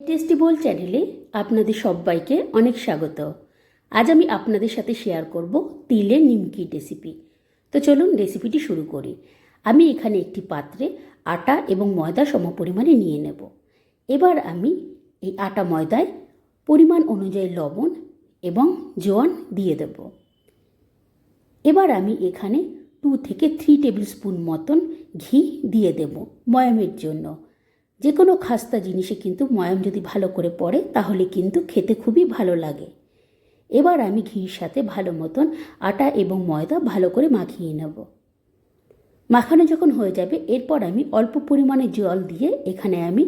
Tasty বোল চ্যানেলে আপনাদের সবাইকে অনেক স্বাগত। আজ আমি আপনাদের সাথে শেয়ার করব তিলের নিমকি রেসিপি। তো চলুন রেসিপিটি শুরু করি। আমি এখানে একটি পাত্রে আটা এবং ময়দা সমপরিমাণে নিয়ে নেব। এবার আমি এই আটা ময়দায় পরিমাণ অনুযায়ী লবণ এবং জোয়ান দিয়ে দেব। এবার আমি এখানে টু থেকে থ্রি টেবিল স্পুন মতন ঘি দিয়ে দেব ময়ামের জন্য। যে কোনো খাস্তা জিনিসে কিন্তু ময়াম যদি ভালো করে পড়ে, তাহলে কিন্তু খেতে খুবই ভালো লাগে। এবার আমি ঘির সাথে ভালো মতন আটা এবং ময়দা ভালো করে মাখিয়ে নেব। মাখানো যখন হয়ে যাবে, এরপর আমি অল্প পরিমাণে জল দিয়ে এখানে আমি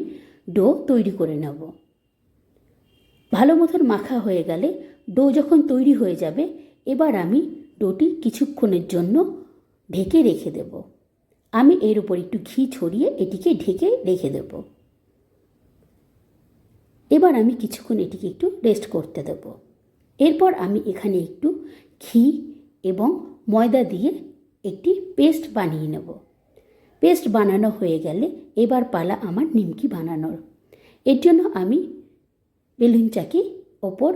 ডো তৈরি করে নেব। ভালো মতন মাখা হয়ে গেলে ডো যখন তৈরি হয়ে যাবে, এবার আমি ডোটি কিছুক্ষণের জন্য ঢেকে রেখে দেব। আমি এর উপর একটু ঘি ছড়িয়ে এটিকে ঢেকে রেখে দেব। এবার আমি কিছুক্ষণ এটিকে একটু রেস্ট করতে দেব। এরপর আমি এখানে একটু ঘি এবং ময়দা দিয়ে একটি পেস্ট বানিয়ে নেব। পেস্ট বানানো হয়ে গেলে এবার পালা আমার নিমকি বানানোর। এর জন্য আমি বেলুন চাকি ওপর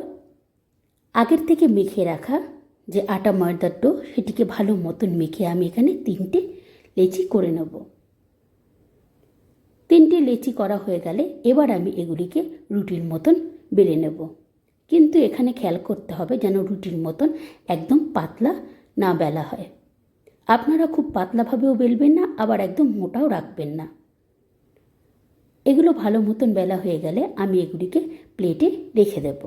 আগের থেকে মেখে রাখা যে আটা ময়দার ডো, সেটিকে ভালো মতন মেখে আমি এখানে তিনটে লেচি করে নেব। তিনটে লেচি করা হয়ে গেলে এবার আমি এগুলিকে রুটির মতন বেলে নেব। কিন্তু এখানে খেয়াল করতে হবে যেন রুটির মতন একদম পাতলা না বেলা হয়। আপনারা খুব পাতলাভাবেও বেলবেন না, আবার একদম মোটাও রাখবেন না। এগুলো ভালো মতন বেলা হয়ে গেলে আমি এগুলিকে প্লেটে রেখে দেব।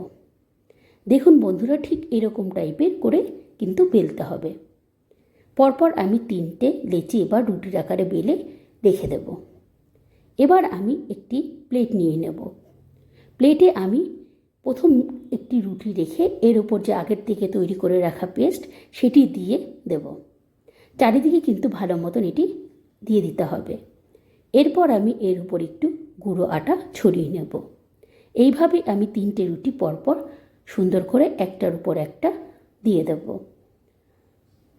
দেখুন বন্ধুরা, ঠিক এরকম টাইপের করে কিন্তু বেলতে হবে। পরপর আমি তিনটে লেচি এবার রুটির আকারে বেলে রেখে দেব। এবার আমি একটি প্লেট নিয়ে নেব। প্লেটে আমি প্রথম একটি রুটি রেখে এর ওপর যে আগের থেকে তৈরি করে রাখা পেস্ট সেটি দিয়ে দেব। চারিদিকে কিন্তু ভালো মতন এটি দিয়ে দিতে হবে। এরপর আমি এর উপর একটু গুঁড়ো আটা ছড়িয়ে নেব। এইভাবে আমি তিনটে রুটি পরপর সুন্দর করে একটার উপর একটা দিয়ে দেব।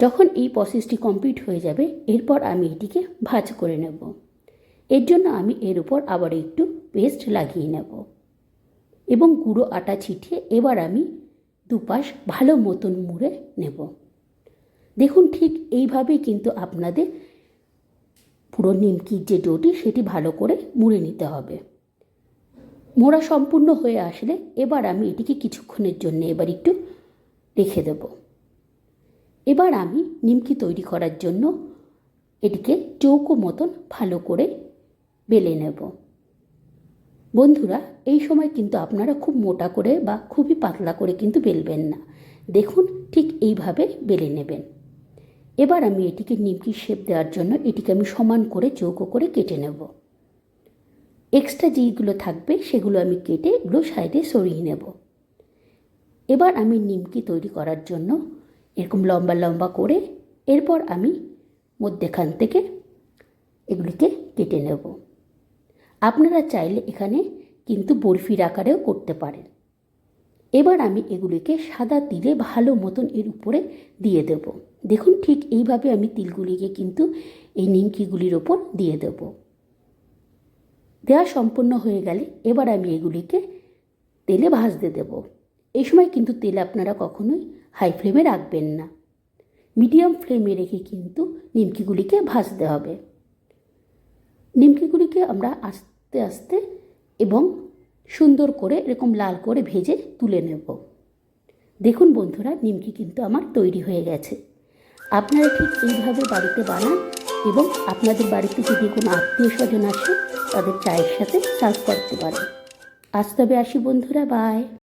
যখন এই প্রসেসটি কমপ্লিট হয়ে যাবে, এরপর আমি এটিকে ভাজ করে নেব। এর জন্য আমি এর উপর আবার একটু পেস্ট লাগিয়ে নেব। এবং গুঁড়ো আটা ছিটিয়ে এবার আমি দুপাশ ভালো মতন মুড়ে নেব। দেখুন ঠিক এইভাবেই কিন্তু আপনাদের পুরো নিমকির যে ডোটি, সেটি ভালো করে মুড়ে নিতে হবে। মোড়া সম্পূর্ণ হয়ে আসলে এবার আমি এটিকে কিছুক্ষণের জন্য এবার একটু রেখে দেব। এবার আমি নিমকি তৈরি করার জন্য এটিকে চৌকো মতন ভালো করে বেলে নেব। বন্ধুরা, এই সময় কিন্তু আপনারা খুব মোটা করে বা খুবই পাতলা করে কিন্তু বেলবেন না। দেখুন, ঠিক এইভাবে বেলে নেবেন। এবার আমি এটিকে নিমকি শেপ দেওয়ার জন্য এটিকে আমি সমান করে চৌকো করে কেটে নেব। এক্সট্রা যেইগুলো থাকবে সেগুলো আমি কেটে এগুলো সাইডে সরিয়ে নেব। এবার আমি নিমকি তৈরি করার জন্য এরকম লম্বা লম্বা করে এরপর আমি মধ্যেখান থেকে এগুলিকে কেটে নেব। আপনারা চাইলে এখানে কিন্তু বরফির আকারেও করতে পারেন। এবার আমি এগুলিকে সাদা তিলে ভালো মতন এর উপরে দিয়ে দেব। দেখুন ঠিক এইভাবে আমি তিলগুলিকে কিন্তু এই নিমকিগুলির ওপর দিয়ে দেব। দেওয়া সম্পূর্ণ হয়ে গেলে এবার আমি এগুলিকে তেলে ভাজতে দেব। এই সময় কিন্তু তেল আপনারা কখনোই হাই ফ্লেমে রাখবেন না। মিডিয়াম ফ্লেমে রেখে কিন্তু নিমকিগুলিকে ভাজতে হবে। নিমকিগুলিকে আমরা আস্তে আস্তে এবং সুন্দর করে এরকম লাল করে ভেজে তুলে নেব। দেখুন বন্ধুরা, নিমকি কিন্তু আমার তৈরি হয়ে গেছে। আপনারা ঠিক এইভাবে বাড়িতে বানান এবং আপনাদের বাড়িতে যদি কোনো আত্মীয় স্বজন আসে, তাদের চায়ের সাথে সার্ভ করতে পারেন। আজ তবে আসি বন্ধুরা, বাই।